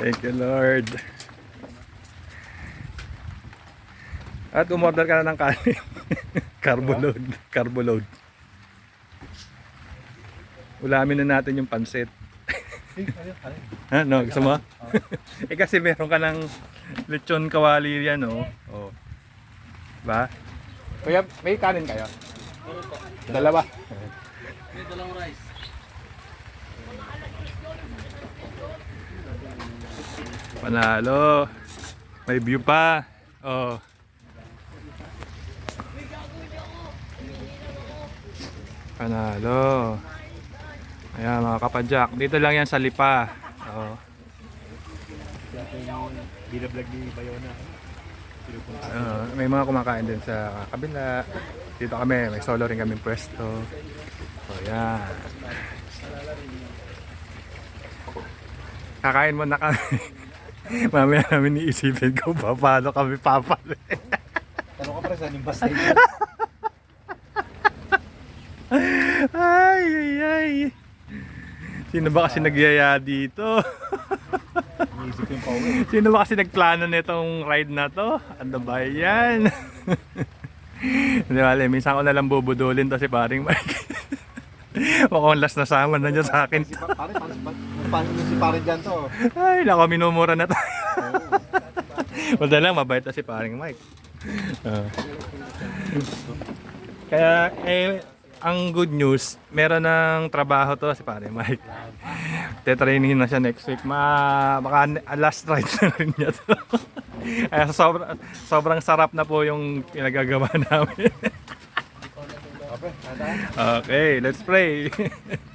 Thank you Lord. At umorder ka na ng kanin. carbo load. Ulamin na natin yung pansit. ha, no, gusto mo? eh kasi meron ka ng lechon kawali yan, no? Oh. Ba? Kuya, may kanin kayo? Dalawa. Dalawang rice. Panalo. May view pa. Oh. Panalo. Ayan mga kapadyak. Dito lang yan sa Lipa. Oh. Uh, may mga kumakain din sa kabila. Dito kami, may solo rin kami pwesto. So, yan. Kakain mo na kami. Mamaya namin iisipin ko pa paano kami papali. Tanong ka pre, saan yung station? ay, ay, ay. Sino ba kasi nagyaya dito? Sino ba kasi nagplano nitong ride na to? Ano ba yan? Hindi wala, minsan ko nalang bubudulin to si paring Mike. Mukhang last na sama na niya sa akin. Pare, paano si pare dyan to? Ay, nako, minumura na tayo. Wala lang, mabait na si paring Mike. Ah. Kaya, eh, ang good news, meron ng trabaho to si paring Mike. Te-training na siya next week. Ma, baka last ride na rin niya to. Kaya sobrang, sobrang sarap na po yung pinagagawa namin. Okay, let's pray.